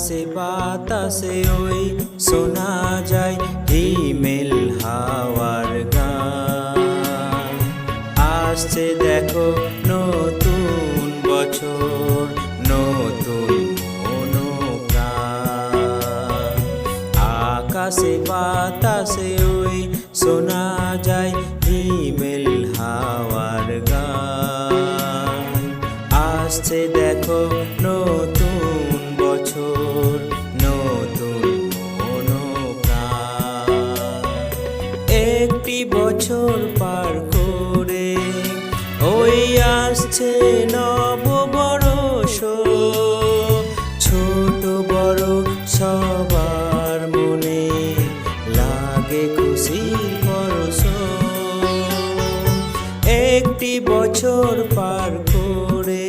আকাশে বাতাসে ওই শোনা যায় হিমেল হাওয়ার গান আসছে দেখো নতুন বছর নতুন আকাশে বাতাসে ওই শোনা যায় হিমেল হাওয়ার গান আসছে দেখো নতুন বছর পার করে। ওই আসছে নববর্ষ ছোট বড় সবার মনে লাগে খুশির পরশ একটি বছর পার করে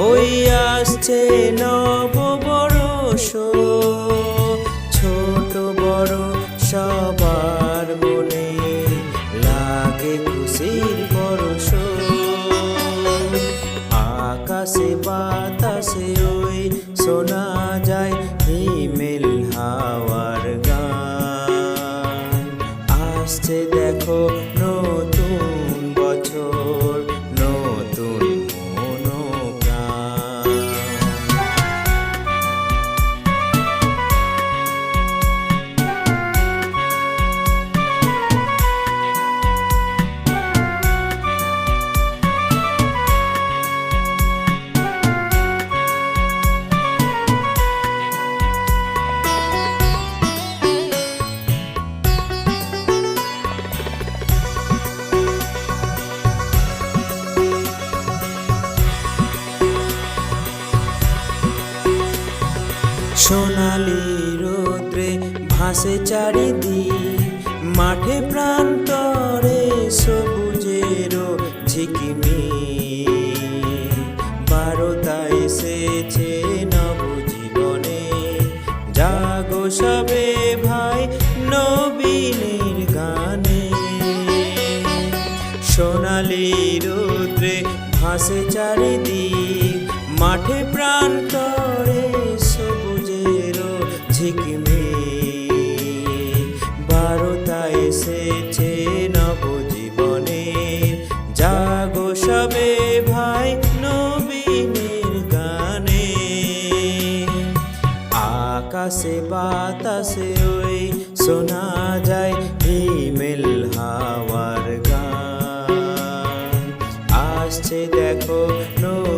ওই আসছে নব নববর্ষ ছোট বড় সবার সোনালি রোদ্রে ভাসে চারিদিক, মাঠে প্রান্তরে সবুজেরও ঝিকিমি। বারোটা এসেছে নবজীবনে, জাগো সবে ভাই নবীনের গানে। সোনালি রৌদ্রে ভাসে চারিদিক ঝিকমি বারোটা এসেছে নবজীবনে। জাগো সবে ভাই নবীনের গানে। আকাশে বাতাসে ওই শোনা যায় হিমেল হাওয়ার গান। আসছে দেখো নতুন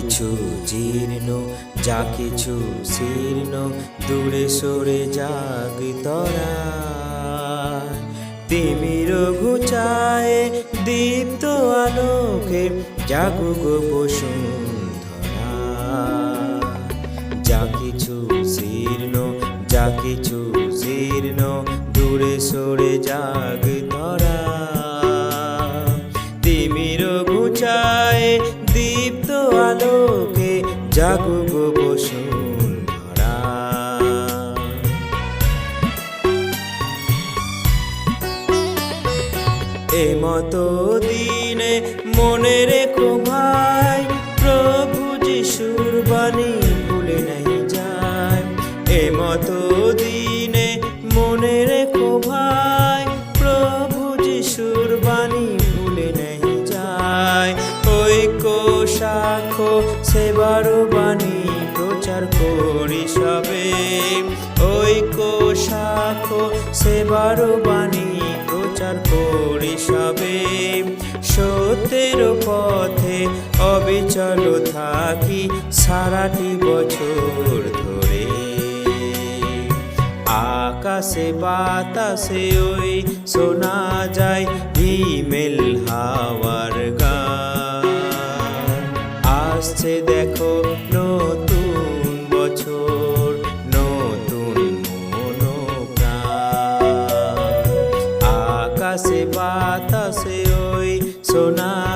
কিছু জীর্ণ, যা কিছু শীর্ণ, দূরে সরে যাগ তরা। তিমির ঘুচায় দীপ্ত আলোকে জাগুগ বসুন্ধরা। যা কিছু শীর্ণ, যা কিছু দূরে সরে যাগ ধরা আলোকে জাগুব বসুন্ধরা এ মতো দিনে মনে রেখো ভাই সেবার বাণী প্রচার করি সবে। ঐক্য, সাক্ষ্য সেবার বাণী প্রচার করি সবে। সত্যের পথে অবিচল থাকি সারাটি বছর ধরে। আকাশে, বাতাসে ওই শোনা যায় হিমেল হাওয়া আসছে দেখো নতুন বছর নতুন মনোপ্রাণ। আকাশে বাতাসে ওই সোনা